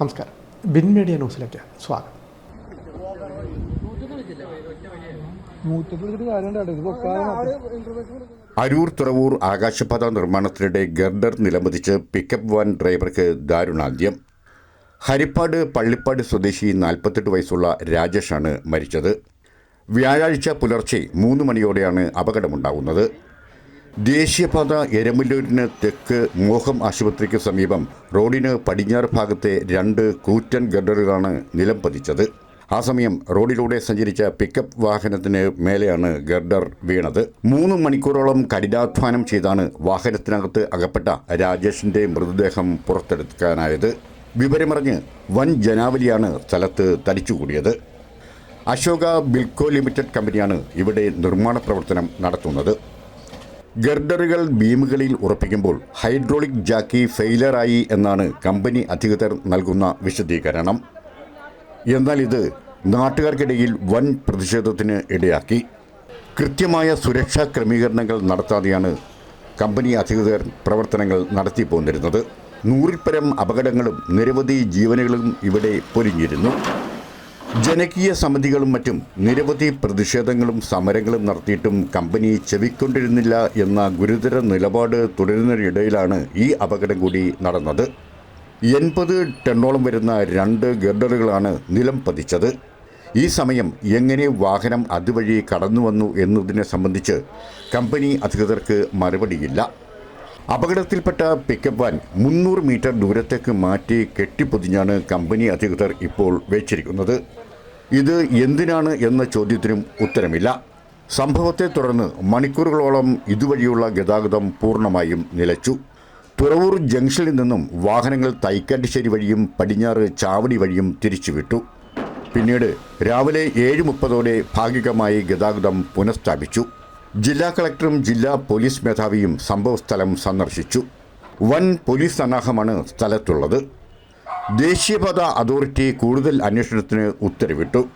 നമസ്കാരം. Bin media ന്യൂസിലേക്ക് സ്വാഗതം. അരൂർ തുറവൂർ ആകാശപാത നിർമ്മാണത്തിനിടെ ഗർഡർ നിലംപതിച്ച് പിക്കപ്പ് വാൻ ഡ്രൈവർക്ക് ദാരുണാന്ത്യം. ഹരിപ്പാട് പള്ളിപ്പാട് സ്വദേശി നാൽപ്പത്തെട്ട് വയസ്സുള്ള രാജേഷാണ് മരിച്ചത്. വ്യാഴാഴ്ച പുലർച്ചെ മൂന്ന് മണിയോടെയാണ് അപകടമുണ്ടാകുന്നത് ദേശീയപാത എരമല്ലൂരിന് തെക്ക് മോഹം ആശുപത്രിക്ക് സമീപം റോഡിന് പടിഞ്ഞാറ് ഭാഗത്തെ രണ്ട് കൂറ്റൻ ഗഡറുകളാണ് നിലം പതിച്ചത്. ആ സമയം റോഡിലൂടെ സഞ്ചരിച്ച പിക്കപ്പ് വാഹനത്തിന് മേലെയാണ് ഗർഡർ വീണത്. മൂന്ന് മണിക്കൂറോളം കഠിനാധ്വാനം ചെയ്താണ് വാഹനത്തിനകത്ത് അകപ്പെട്ട രാജേഷിന്റെ മൃതദേഹം പുറത്തെടുക്കാനായത്. വിവരമറിഞ്ഞ് വൻ ജനാവലിയാണ് സ്ഥലത്ത് തടിച്ചുകൂടിയത്. അശോക ബിൽക്കോ ലിമിറ്റഡ് കമ്പനിയാണ് ഇവിടെ നിർമ്മാണ പ്രവർത്തനം നടത്തുന്നത്. ഗർഡറുകൾ ബീമുകളിൽ ഉറപ്പിക്കുമ്പോൾ ഹൈഡ്രോളിക് ജാക്കി ഫെയിലറായി എന്നാണ് കമ്പനി അധികൃതർ നൽകുന്ന വിശദീകരണം. എന്നാൽ ഇത് നാട്ടുകാർക്കിടയിൽ വൻ പ്രതിഷേധത്തിന് ഇടയാക്കി. കൃത്യമായ സുരക്ഷാ ക്രമീകരണങ്ങൾ നടത്താതെയാണ് കമ്പനി അധികൃതർ പ്രവർത്തനങ്ങൾ നടത്തി പോന്നിരുന്നത് നൂറിൽ പരം അപകടങ്ങളും നിരവധി ജീവനുകളും ഇവിടെ പൊലിഞ്ഞിരുന്നു. ജനകീയ സമിതികളും മറ്റും നിരവധി പ്രതിഷേധങ്ങളും സമരങ്ങളും നടത്തിയിട്ടും കമ്പനി ചെവിക്കൊണ്ടിരുന്നില്ല എന്ന ഗുരുതര നിലപാട് തുടരുന്നതിനിടയിലാണ് ഈ അപകടം കൂടി നടന്നത്. എൺപത് ടണ്ണോളം വരുന്ന രണ്ട് ഗർഡറുകളാണ് നിലം പതിച്ചത്. ഈ സമയം എങ്ങനെ വാഹനം അതുവഴി കടന്നു വന്നു എന്നതിനെ സംബന്ധിച്ച് കമ്പനി അധികൃതർക്ക് മറുപടിയില്ല. അപകടത്തിൽപ്പെട്ട പിക്കപ്പ് വാൻ മുന്നൂറ് മീറ്റർ ദൂരത്തേക്ക് മാറ്റി കെട്ടിപ്പൊതിഞ്ഞാണ് കമ്പനി അധികൃതർ ഇപ്പോൾ വെച്ചിരിക്കുന്നത്. ഇത് എന്തിനാണ് എന്ന ചോദ്യത്തിനും ഉത്തരമില്ല. സംഭവത്തെ തുടർന്ന് മണിക്കൂറുകളോളം ഇതുവഴിയുള്ള ഗതാഗതം പൂർണമായും നിലച്ചു. തുറവൂർ ജംഗ്ഷനിൽ നിന്നും വാഹനങ്ങൾ തൈക്കാട്ടുശ്ശേരി വഴിയും പടിഞ്ഞാറ് ചാവടി വഴിയും തിരിച്ചുവിട്ടു. പിന്നീട് രാവിലെ ഏഴ് മുപ്പതോടെ ഭാഗികമായി ഗതാഗതം പുനഃസ്ഥാപിച്ചു. ജില്ലാ കളക്ടറും ജില്ലാ പോലീസ് മേധാവിയും സംഭവസ്ഥലം സന്ദർശിച്ചു. വൻ പോലീസ് സന്നാഹമാണ് സ്ഥലത്തുള്ളത്. ദേശീയപാത അതോറിറ്റി കൂടുതൽ അന്വേഷണത്തിന് ഉത്തരവിട്ടു.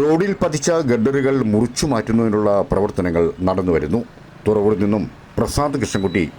റോഡിൽ പതിച്ച ഗഡറുകൾ മുറിച്ചു മാറ്റുന്നതിനുള്ള പ്രവർത്തനങ്ങൾ നടന്നുവരുന്നു. തുറവൂരിൽ നിന്നും പ്രസാദ് കൃഷ്ണൻകുട്ടി